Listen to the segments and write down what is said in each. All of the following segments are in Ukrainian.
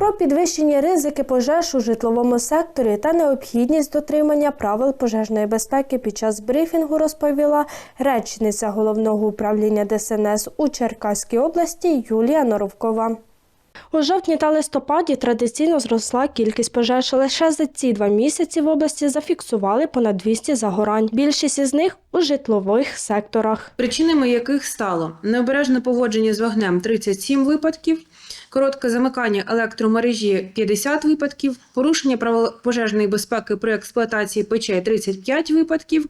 Про підвищені ризики пожеж у житловому секторі та необхідність дотримання правил пожежної безпеки під час брифінгу розповіла речниця головного управління ДСНС у Черкаській області Юлія Норовкова. У жовтні та листопаді традиційно зросла кількість пожеж. Лише за ці два місяці в області зафіксували понад 200 загорань. Більшість із них у житлових секторах. причинами яких стало необережне поводження з вогнем 37 випадків, коротке замикання електромережі 50 випадків, порушення правил пожежної безпеки при експлуатації печей 35 випадків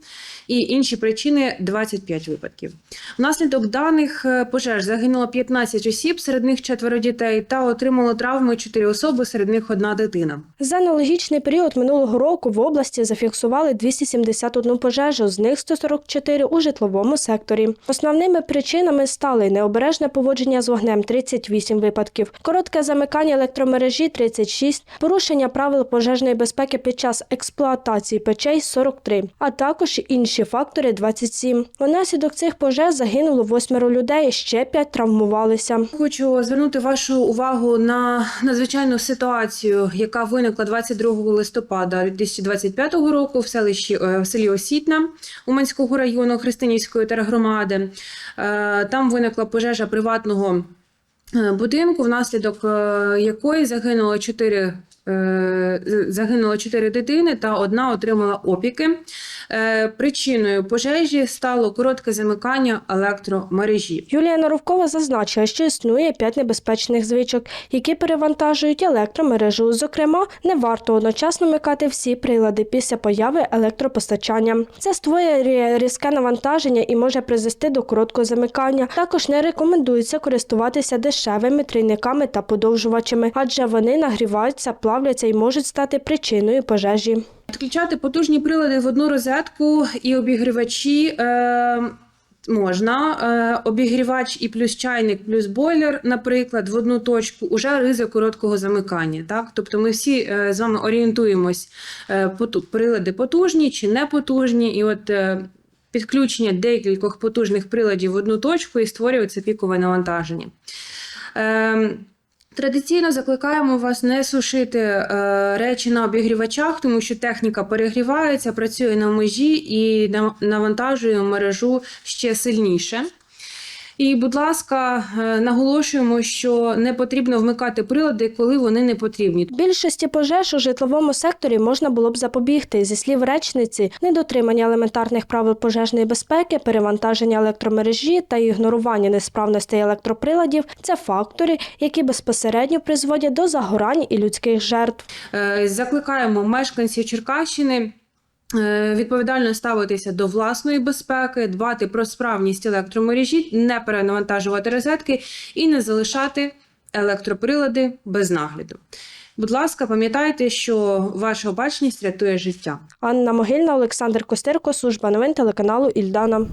і інші причини 25 випадків. Внаслідок даних е, пожеж загинуло 15 осіб, серед них четверо дітей, та отримало травми 4 особи, серед них одна дитина. За аналогічний період минулого року в області зафіксували 271 пожежу, з них 144 у житловому секторі. Основними причинами стали необережне поводження з вогнем 38 випадків, коротке замикання електромережі 36, порушення правил пожежної безпеки під час експлуатації печей 43, а також інші фактори 27. Унаслідок цих пожеж загинуло восьмеро людей, ще п'ять травмувалися. Хочу звернути вашу увагу на надзвичайну ситуацію, яка виникла 22 листопада 2025 року в селищі е, в селі Осітна Уманського району Христинівської тергромади. Е, Там виникла пожежа приватного е, будинку, внаслідок якої загинуло 4 Загинуло чотири дитини та одна отримала опіки. Е, Причиною пожежі стало коротке замикання електромережі. Юлія Норовкова зазначила, що існує п'ять небезпечних звичок, які перевантажують електромережу. Зокрема, не варто одночасно вмикати всі прилади після появи електропостачання. Це створює різке навантаження і може призвести до короткого замикання. Також не рекомендується користуватися дешевими трійниками та подовжувачами, адже вони нагріваються, плавляться і можуть стати причиною пожежі. Підключати потужні прилади в одну розетку і обігрівачі е, можна. Е, обігрівач і плюс чайник, плюс бойлер, наприклад, в одну точку уже ризик короткого замикання. Так? Тобто ми всі е, з вами орієнтуємось, е, прилади потужні чи не потужні, і от підключення декількох потужних приладів в одну точку і створює це пікове навантаження. Традиційно закликаємо вас не сушити е, речі на обігрівачах, тому що техніка перегрівається, працює на межі і нав- навантажує мережу ще сильніше. І, будь ласка, е, наголошуємо, що не потрібно вмикати прилади, коли вони не потрібні. Більшості пожеж у житловому секторі можна було б запобігти. Зі слів речниці, недотримання елементарних правил пожежної безпеки, перевантаження електромережі та ігнорування несправностей електроприладів це фактори, які безпосередньо призводять до загорань і людських жертв. Е, Закликаємо мешканців Черкащини відповідально ставитися до власної безпеки, дбати про справність електромережі, не перенавантажувати розетки і не залишати електроприлади без нагляду. Будь ласка, пам'ятайте, що ваша обачність рятує життя. Анна Могильна, Олександр Костирко, служба новин телеканалу Ільдана.